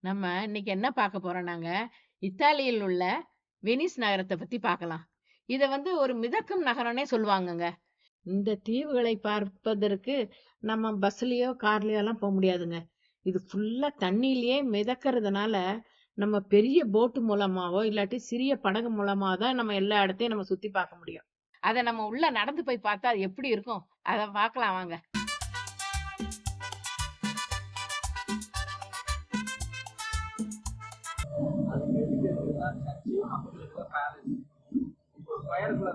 நம்ம இன்னைக்கு என்ன பார்க்க போறோம் நாங்க, இத்தாலியில் உள்ள வெனிஸ் நகரத்தை பத்தி பார்க்கலாம். இத வந்து ஒரு மிதக்கும் நகரம்னே சொல்லுவாங்கங்க. இந்த தீவுகளை பார்ப்பதற்கு நம்ம பஸ்லயோ, எல்லாம் போக முடியாதுங்க. இது ஃபுல்லா தண்ணியிலேயே மிதக்கிறதுனால நம்ம பெரிய போட்டு மூலமாவோ, இல்லாட்டி சிறிய படகு மூலமா தான் நம்ம எல்லா இடத்தையும் நம்ம சுத்தி பார்க்க முடியும். அதை நம்ம உள்ள நடந்து போய் பார்த்தா அது எப்படி இருக்கும்? அதை பார்க்கலாம் வாங்க. இருக்கிற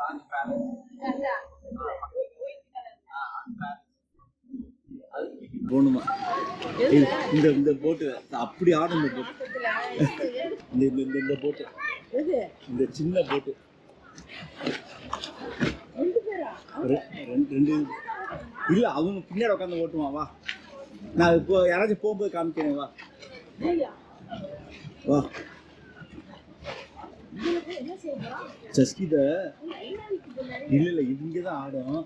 ராஜ் பேலஸ் போகணுமா? இந்த இந்த போட்டு அப்படி ஆடும் இந்த போட்டு இந்த இந்த இந்த போட்டு இந்த சின்ன போட்டு ரெண்டு ரெண்டு இல்ல அவங்க பின்னாடி உட்காந்து ஓட்டுவான் வா. நான் இப்போ யாராச்சும் போகும்போது காமிக்கிறேன் வா. வா. சஸ்கித இல்ல இல்ல இங்கே தான் ஆடும்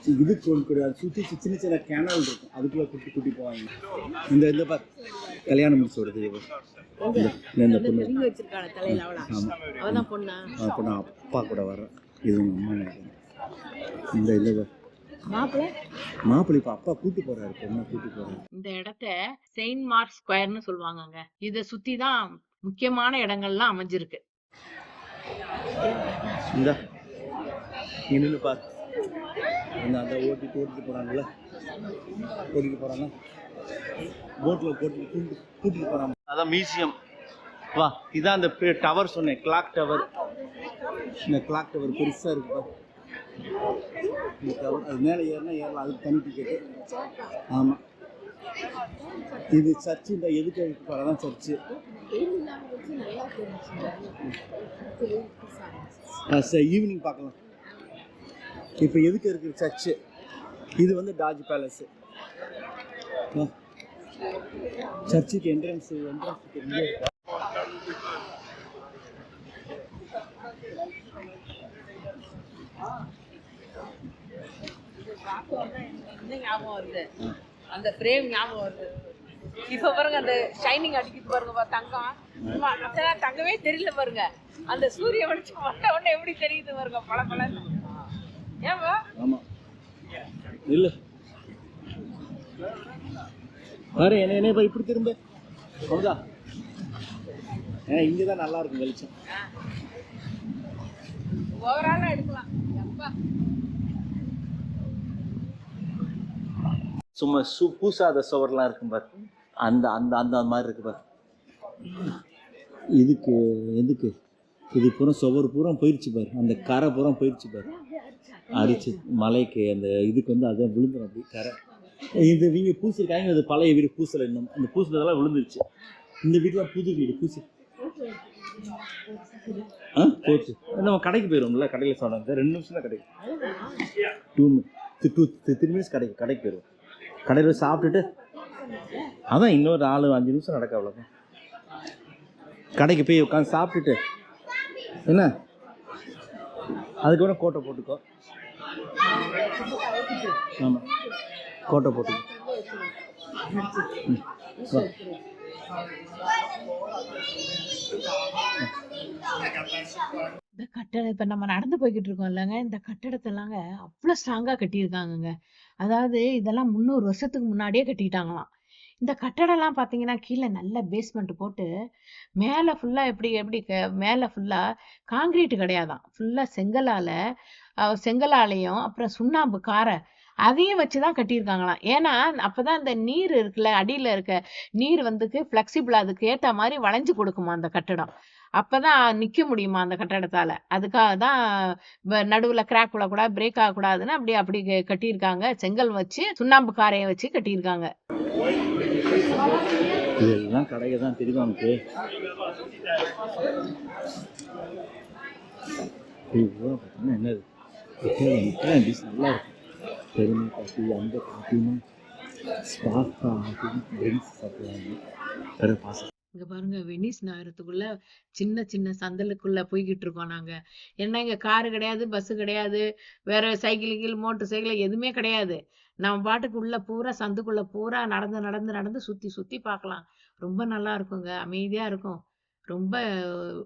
இது கிடையாது. சுற்றி சின்ன சின்ன கேனல் இருக்கும். அதுக்குள்ள குட்டி குட்டி போவாங்க. இந்த இந்த பார் கல்யாணம் முடிச்சு இவ. இந்த பொண்ணு? ஆமா. அவதான் பொண்ணா? அப்போ கூட வரேன் இது உங்க அம்மா இந்த பார். மாப்பிள்ளை? மாப்பிள்ளை இப்போ அப்பா கூட்டி போறாரு பொண்ணை கூட்டி போறாரு. இந்த இடத்த செயின்ட் மார்க் ஸ்கொயர்னு சொல்லுவாங்கங்க. இத சுத்தி தான் முக்கியமான இடங்கள்லாம் அமைஞ்சிருக்கு. இந்த நின்று பார். அந்த அந்த ஓட்டிட்டு ஓட்டிட்டு போறாங்கல்ல? ஓட்டிட்டு போறாங்க. போட்ல போட்டு கூட்டு கூட்டிட்டு போறாங்க. அதான் மியூசியம். வா இதான் அந்த டவர் சொன்னேன் கிளாக் டவர். இந்த கிளாக் டவர் பெருசா இருக்கு அது மேலே ஏறினா ஏறலாம் அதுக்கு தனி டிக்கெட்டு ஆமாம் இது சர்ச்சு இந்த எதுக்கு எழுத்து பாரு தான் சர்ச்சு ஈவினிங் பார்க்கலாம். இப்போ எதுக்கு இருக்குது சர்ச்சு? இது வந்து டாஜ் பேலஸ். சர்ச்சுக்கு என்ட்ரன்ஸ் என்ட்ரன்ஸுக்கு இங்கே இருக்கா? ஞாபகம் வருது. அந்த ஃப்ரேம் ஞாபகம் வருது. இப்ப பாருங்க அந்த ஷைனிங் அடிக்குது பாருங்க பா தங்கம். சும்மா அதெல்லாம் தங்கமே தெரியல பாருங்க. அந்த சூரிய வெளிச்சம் வந்த உடனே எப்படி தெரியுது பாருங்க பல ஏன்பா ஆமாம் இல்லை. பாரு என்ன என்ன இப்போ இப்படி திரும்ப. ஹவுதா ஏன் இங்கே தான் நல்லா இருக்கும் வெளிச்சம். ஓவராலா எடுக்கலாம். எப்பா? சும்மா சு பூசாத சுவர்லாம் இருக்கும் பாரு. அந்த அந்த அந்த மாதிரி இருக்கு பாரு. இதுக்கு எதுக்கு? இது பூரா சுவர் பூரா போயிடுச்சு பாரு. அந்த கரை பூரா போயிடுச்சு பாரு. அரிச்சு மலைக்கு அந்த இதுக்கு வந்து அதான் விழுந்துடும் அப்படி கரை. இது இவங்க பூசிருக்காங்க அது பழைய வீடு பூசலை இன்னும். அந்த பூசினதெல்லாம் விழுந்துருச்சு. இந்த வீட்டில் புது வீடு பூசி. ஆ போச்சு. நம்ம கடைக்கு போயிடுவோம்ல கடையில் சொன்னாங்க. ரெண்டு நிமிஷம் தான் கடைக்கு டூ டூ த்ரீ மினிட்ஸ் கடைக்கு கடைக்கு போயிடுவோம் கடையில் போய் சாப்பிட்டுட்டு அதான் இன்னொரு நாலு அஞ்சு நிமிஷம் நடக்க அவ்வளோதான் கடைக்கு போய் உட்காந்து சாப்பிட்டுட்டு என்ன? அதுக்கப்புறம் கோட்டை போட்டுக்கோ. ஆமாம் கோட்டை போட்டுக்கோ. ம், இந்த கட்டடம் இப்ப நம்ம நடந்து போய்கிட்டு இருக்கோம் இல்லைங்க இந்த கட்டடத்தெல்லாங்க அவ்வளோ ஸ்ட்ராங்கா கட்டியிருக்காங்கங்க. அதாவது இதெல்லாம் முந்நூறு வருஷத்துக்கு முன்னாடியே கட்டிட்டாங்களாம். இந்த கட்டடம்லாம் பார்த்தீங்கன்னா கீழே நல்ல பேஸ்மெண்ட் போட்டு மேலே ஃபுல்லாக எப்படி எப்படி க- மேலே ஃபுல்லாக காங்கிரீட் கிடையாதான் ஃபுல்லாக செங்கலால் செங்கலாலையும் அப்புறம் சுண்ணாம்பு காரை அதையும் வச்சு தான் கட்டியிருக்காங்களாம். ஏன்னா அப்போ தான் இந்த நீர் இருக்குல்ல அடியில் இருக்க நீர் வந்துக்கு ஃப்ளெக்சிபிள் அதுக்கு ஏற்ற மாதிரி வளைஞ்சு கொடுக்குமா அந்த கட்டடம். அப்பதான் நிக்க முடியுமா அந்த கட்டடத்தால? அதுக்காக தான் நடுவுல கிராக் விழக்கூடாது பிரேக் ஆகக்கூடாதுன்னு அப்படி அப்படி கட்டியிருக்காங்க. செங்கல் வச்சு சுண்ணாம்பு காரையை வச்சு கட்டியிருக்காங்க. இதெல்லாம் கடையை தான் தெரியும் நமக்கு? என்னது? நல்லா இருக்கும் பெருமை காஃபி அந்த காஃபின்னு ஸ்பார்க் காஃபி ட்ரிங்க்ஸ் சாப்பிடுவாங்க வேறு பாசம் இங்க பாருங்க வெனிஸ் நகரத்துக்குள்ள சின்ன சின்ன சந்தலுக்குள்ள போய்கிட்டு இருக்கோம் நாங்க. என்ன இங்க காரு கிடையாது பஸ் கிடையாது வேற சைக்கிள் மோட்டர் சைக்கிள் எதுவுமே கிடையாது. நம்ம பாட்டுக்கு உள்ள பூரா சந்துக்குள்ள பூரா நடந்து நடந்து நடந்து சுத்தி சுத்தி பார்க்கலாம். ரொம்ப நல்லா இருக்குங்க அமைதியா இருக்கும். ரொம்ப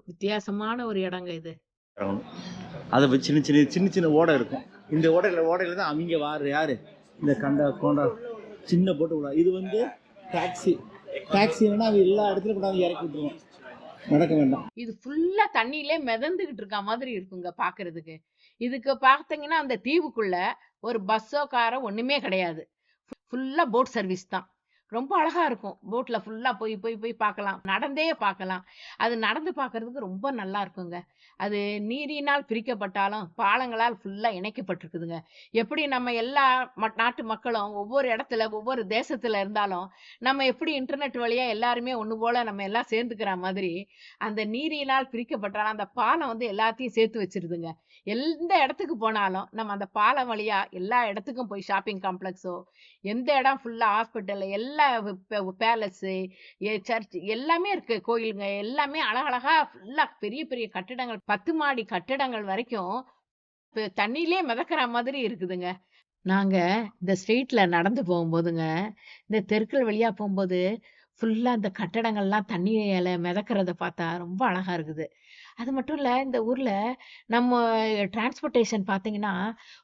வித்தியாசமான ஒரு இடங்க இது. அதை சின்ன சின்ன சின்ன சின்ன ஓடை இருக்கும். இந்த ஓடையில் ஓடையில தான் அவங்க வாரு யாரு? இந்த கண்டா கோண்டா சின்ன போட்டு இது வந்து டாக்ஸி டாக்ஸி வேணா அவன் எல்லா இடத்துலையும் கூட இறக்கி விட்டுருவான் நடக்க வேண்டாம். இது ஃபுல்லா தண்ணியிலே மிதந்துகிட்டு இருக்க மாதிரி இருக்குங்க பாக்குறதுக்கு. இதுக்கு பார்த்தீங்கன்னா அந்த தீவுக்குள்ள ஒரு பஸ்ஸோ காரோ ஒண்ணுமே கிடையாது. ஃபுல்லா போட் சர்வீஸ் தான். ரொம்ப அழகா இருக்கும். போட்ல ஃபுல்லா போய் போய் போய் பார்க்கலாம் நடந்தே பார்க்கலாம் அது நடந்து பார்க்கறதுக்கு ரொம்ப நல்லா இருக்குங்க. அது நீரினால் பிரிக்கப்பட்டாலும் பாலங்களால் ஃபுல்லா இணைக்கப்பட்டிருக்குதுங்க. எப்படி நம்ம எல்லா ம- நாட்டு மக்களும் ஒவ்வொரு இடத்துல ஒவ்வொரு தேசத்துல இருந்தாலும் நம்ம எப்படி இன்டர்நெட் வழியா எல்லாருமே ஒன்று போல நம்ம எல்லாம் சேர்ந்துக்கிற மாதிரி அந்த நீரினால் பிரிக்கப்பட்டாலும் அந்த பாலம் வந்து எல்லாத்தையும் சேர்த்து வச்சிருதுங்க. எந்த இடத்துக்கு போனாலும் நம்ம அந்த பாலம் வழியா எல்லா இடத்துக்கும் போய் ஷாப்பிங் காம்ப்ளெக்ஸோ எந்த இடம் ஃபுல்லா ஹாஸ்பிட்டல் எல்லா பேலஸு சர்ச் எல்லாமே இருக்கு கோயிலுங்க. எல்லாமே அழகழகா ஃபுல்லா பெரிய பெரிய கட்டிடங்கள் பத்து மாடி கட்டிடங்கள் வரைக்கும் இப்ப தண்ணியிலே மிதக்கிற மாதிரி இருக்குதுங்க. நாங்க இந்த ஸ்ட்ரீட்ல நடந்து போகும்போதுங்க இந்த தெருக்கள் வழியா போகும்போது ஃபுல்லாக இந்த கட்டடங்கள்லாம் தண்ணியில் மிதக்கிறத பார்த்தா ரொம்ப அழகாக இருக்குது. அது மட்டும் இல்லை இந்த ஊரில் நம்ம டிரான்ஸ்போர்ட்டேஷன் பார்த்தீங்கன்னா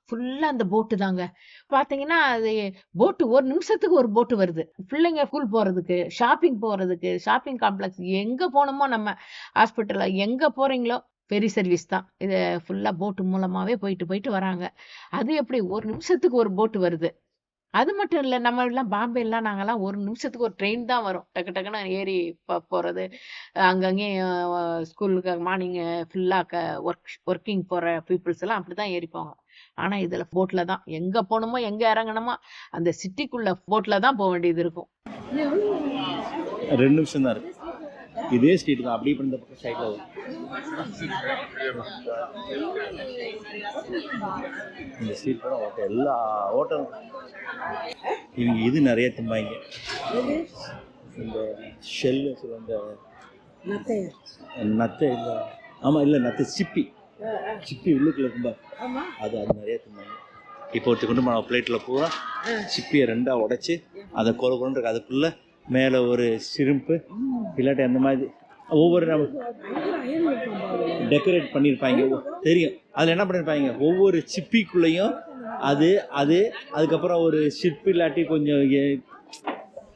ஃபுல்லாக அந்த போட்டு தாங்க. பார்த்தீங்கன்னா அது போட்டு ஒரு நிமிஷத்துக்கு ஒரு போட்டு வருது. பிள்ளைங்க ஸ்கூல் போகிறதுக்கு ஷாப்பிங் போகிறதுக்கு ஷாப்பிங் காம்ப்ளெக்ஸ் எங்கே போனோமோ நம்ம ஹாஸ்பிட்டலில் எங்கே போகிறீங்களோ பெரிய சர்வீஸ் தான். இது ஃபுல்லாக போட்டு மூலமாகவே போயிட்டு போயிட்டு வராங்க. அது எப்படி ஒரு நிமிஷத்துக்கு ஒரு போட்டு வருது. அது மட்டும் இல்லை நம்ம எல்லாம் பாம்பே எல்லாம் நாங்கெல்லாம் ஒரு நிமிஷத்துக்கு ஒரு ட்ரெயின் தான் வரும். டக்கு டக்குன்னு ஏறி போகிறது அங்கங்கேயும் அங்கங்கே ஸ்கூலுக்கு மார்னிங் ஃபுல்லா ஒர்க் ஒர்க்கிங் போகிற பீப்புள்ஸ் எல்லாம் அப்படிதான் தான் போவாங்க. ஆனால் இதில் போட்டில் தான். எங்கே போகணுமோ எங்கே இறங்கணுமோ அந்த சிட்டிக்குள்ளே போட்டில் தான் போக வேண்டியது இருக்கும். ரெண்டு நிமிஷம் தான் இருக்கு. இதே ஸ்ட்ரீட் தான். அப்படியே இப்ப இந்த பக்கம் சைடில் வரும். இந்த ஸ்ட்ரீட் கூட ஓட்ட எல்லா ஓட்டம் இவங்க இது நிறைய திம்பாங்க. இந்த ஷெல்லு இந்த நத்தை. இல்லை. ஆமாம் இல்லை நத்தை சிப்பி. சிப்பி உள்ளுக்குள்ள இருக்கும்பா அது அது நிறைய திம்பாங்க. இப்போ ஒருத்தர் கொண்டு போன பிளேட்டில் பூரா சிப்பியை ரெண்டாக உடைச்சி அதை கொல கொண்டு இருக்கு. அதுக்குள்ளே மேலே ஒரு சிரிம்பு இல்லாட்டி அந்த மாதிரி ஒவ்வொரு டெக்கரேட் பண்ணியிருப்பாங்க. தெரியும். அதில் என்ன பண்ணியிருப்பாங்க? ஒவ்வொரு சிப்பிக்குள்ளேயும் அது அது அதுக்கப்புறம் ஒரு சிற்பு இல்லாட்டி கொஞ்சம்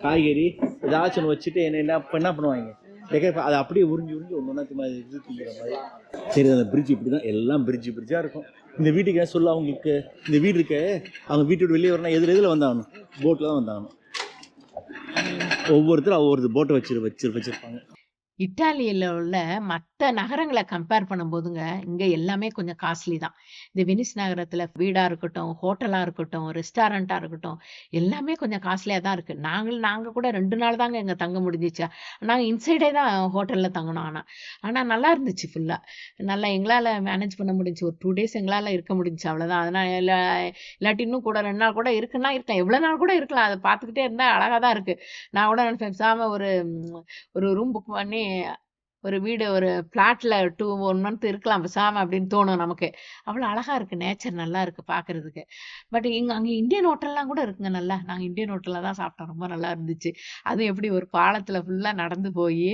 காய்கறி ஏதாச்சும் வச்சுட்டு என்ன என்ன என்ன பண்ணுவாங்க? டெக்கரேட் அதை அப்படியே உறிஞ்சி உறிஞ்சி ஒன்று ஒன்றா மாதிரி இது திங்கிற மாதிரி. சரி அந்த பிரிட்ஜ் இப்படி தான் எல்லாம் பிரிட்ஜ் பிரிட்ஜாக இருக்கும். இந்த வீட்டுக்கு சொல்ல அவங்களுக்கு இந்த வீடு இருக்க அவங்க வீட்டோட வெளியே வரணும் எதில் எதில் வந்தாகணும்? போட்டில் தான் வந்தாகணும். ஒவ்வொருத்தரும் ஒவ்வொரு போட்டை வச்சு வச்சு வச்சுருப்பாங்க. இத்தாலியில உள்ள மற்ற நகரங்களை கம்பேர் பண்ணும்போதுங்க இங்க எல்லாமே கொஞ்சம் காஸ்ட்லி தான். இந்த வெனிஸ் நகரத்துல வீடா இருக்கட்டும் ஹோட்டலா இருக்கட்டும் ரெஸ்டாரண்டா இருக்கட்டும் எல்லாமே கொஞ்சம் காஸ்ட்லியா தான் இருக்கு. நாங்கள் நாங்க கூட ரெண்டு நாள் தாங்க எங்க தங்க முடிஞ்சிச்சு. நாங்க இன்சைடே தான் ஹோட்டல்ல தங்கினோம் ஆனா. ஆனா நல்லா இருந்துச்சு ஃபுல்லா நல்லா எங்களால மேனேஜ் பண்ண முடிஞ்சுச்சு. ஒரு டூ டேஸ் எங்களால இருக்க முடிஞ்சுச்சு அவ்வளவுதான். அதனால இல்ல இல்லாட்டி இன்னும் கூட ரெண்டு நாள் கூட இருக்குன்னா இருக்கேன் எவ்வளவு நாள் கூட இருக்கலாம். அதை பார்த்துக்கிட்டே இருந்தா அழகா தான் இருக்கு. நான் கூட நினைப்பேன் பேசாம ஒரு ஒரு ரூம் புக் பண்ணி eh, ஒரு வீடு ஒரு பிளாட்ல டூ ஒன் மந்த் இருக்கலாம் பேசாமல் அப்படின்னு தோணும் நமக்கு. அவ்வளோ அழகா இருக்கு. நேச்சர் நல்லா இருக்கு பாக்குறதுக்கு. பட் இங்க அங்கே இந்தியன் ஹோட்டல்லாம் கூட இருக்குங்க நல்லா. நாங்கள் இந்தியன் ஹோட்டல்ல தான் சாப்பிட்டோம். ரொம்ப நல்லா இருந்துச்சு. அது எப்படி ஒரு பாலத்துல ஃபுல்லா நடந்து போய்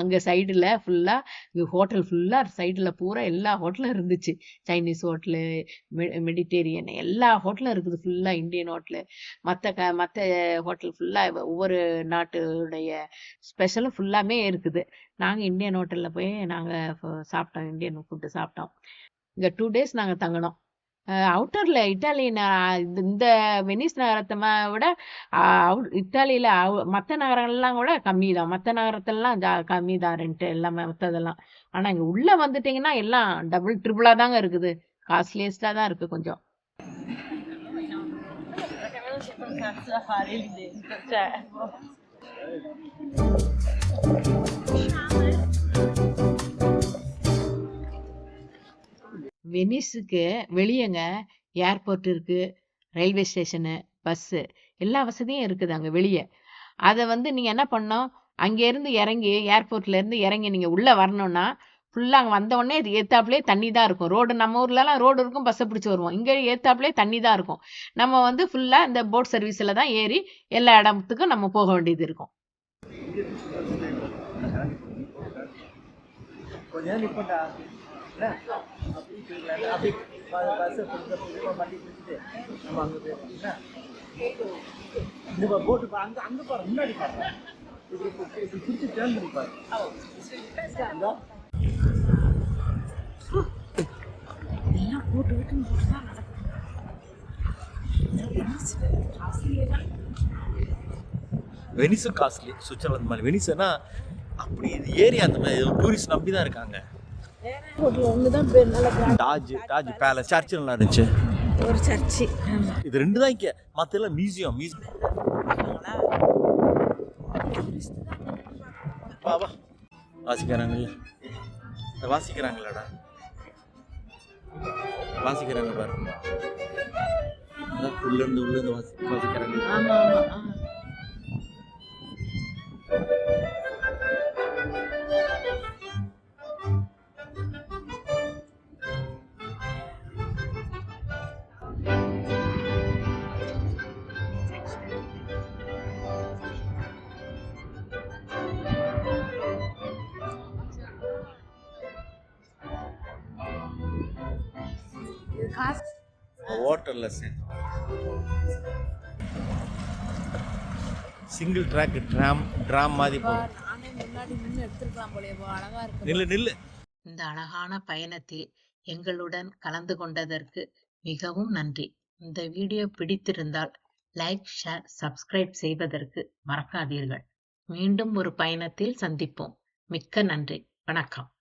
அங்க சைடுல ஃபுல்லா ஹோட்டல் ஃபுல்லா சைடுல பூரா எல்லா ஹோட்டலும் இருந்துச்சு. சைனீஸ் ஹோட்டலு மெடிடேரியன் எல்லா ஹோட்டலும் இருக்குது ஃபுல்லா இந்தியன் ஹோட்டலு மற்ற க மற்ற ஹோட்டல் ஃபுல்லா ஒவ்வொரு நாட்டுடைய ஸ்பெஷலும் ஃபுல்லாமே இருக்குது. நாங்கள் இந்தியன் ஹோட்டல்ல போய் நாங்கள் சாப்பிட்டோம். இந்தியன் ஃபுட்டு சாப்பிட்டோம். இங்கே டூ டேஸ் நாங்கள் தங்கினோம். அவுட்டர்ல இட்டாலியின் இந்த- இந்த வெனிஸ் நகரத்தை விட அவுட் out- அவு- நகரங்கள்லாம் கூட கம்மி தான் மற்ற நகரத்துலலாம் ஜா கம்மி தான் ரெண்ட் எல்லாமே மற்றதெல்லாம் ஆனால் இங்கே உள்ளே வந்துட்டிங்கன்னா எல்லாம் டபுள் ட்ரிபிளாக தாங்க இருக்குது. காஸ்ட்லியஸ்டாக தான் இருக்குது கொஞ்சம். cazzo da fare lì dentro, cioè. வெனிஸுக்கு வெளியேங்க ஏர்போர்ட் இருக்கு ரயில்வே ஸ்டேஷனு பஸ்ஸு எல்லா வசதியும் இருக்குது அங்கே வெளியே. அதை வந்து நீங்கள் என்ன பண்ணோம் அங்கேருந்து இறங்கி ஏர்போர்ட்லேருந்து இறங்கி நீங்கள் உள்ளே வரணும்னா ஃபுல்லாக அங்கே வந்த உடனே இது ஏத்தாப்புலேயே தண்ணி தான் இருக்கும். ரோடு நம்ம ஊர்லலாம் ரோடு இருக்கும் பஸ்ஸை பிடிச்சி வருவோம். இங்கே ஏத்தாப்புலேயே தண்ணி தான் இருக்கும். நம்ம வந்து ஃபுல்லாக இந்த போட் சர்வீஸில் தான் ஏறி எல்லா இடத்துக்கும் நம்ம போக வேண்டியது இருக்கும். கொஞ்ச நேரம் நிற்பண்டா என்ன? அப்படி போயிடலாம் அப்படி பஸ்ஸை பிடிச்ச வண்டி பிடிச்சிட்டு நம்ம அங்கே போயிடலாம் என்ன? இந்த போட்டு அங்கே அங்கே பாரு முன்னாடி பாரு. இப்படி இப்படி பிடிச்சி டேர்ன் பண்ணி பாரு எல்லாம் போட்டு விட்டு போட்டு தான் வெனிஸும் காஸ்ட்லி சுவிட்சர்லாந்து மாதிரி. வெனிஸ்னா அப்படி இது ஏரியா அந்த மாதிரி டூரிஸ்ட் நம்பி தான் இருக்காங்க. தான் டாஜ் டாஜ் பேலஸ் சர்ச் நல்லா இருந்துச்சு. ஒரு சர்ச்சு இது ரெண்டு தான் இங்கே. மற்ற எல்லாம் மியூசியம் மியூசியம் பாபா வாசிக்கிறாங்கல்ல. வாசிக்கிறாங்களாடா வாசிக்கிறாங்க பாரு. உள்ளேருந்து உள்ளேருந்து வாசி வாசிக்கிறாங்க. ஆ. ஹோட்டலில் சிங்கிள் ட்ராக் ட்ராம் ட்ராம் மாதிரி போகும். நானே முன்னாடி நின்று எடுத்துருக்கலாம் போலயே அழகா இருக்கு. நில்லு நில்லு. இந்த அழகான பயணத்தில் எங்களுடன் கலந்து கொண்டதற்கு மிகவும் நன்றி. இந்த வீடியோ பிடித்திருந்தால் லைக் ஷேர் சப்ஸ்கிரைப் செய்வதற்கு மறக்காதீர்கள். மீண்டும் ஒரு பயணத்தில் சந்திப்போம். மிக்க நன்றி. வணக்கம்.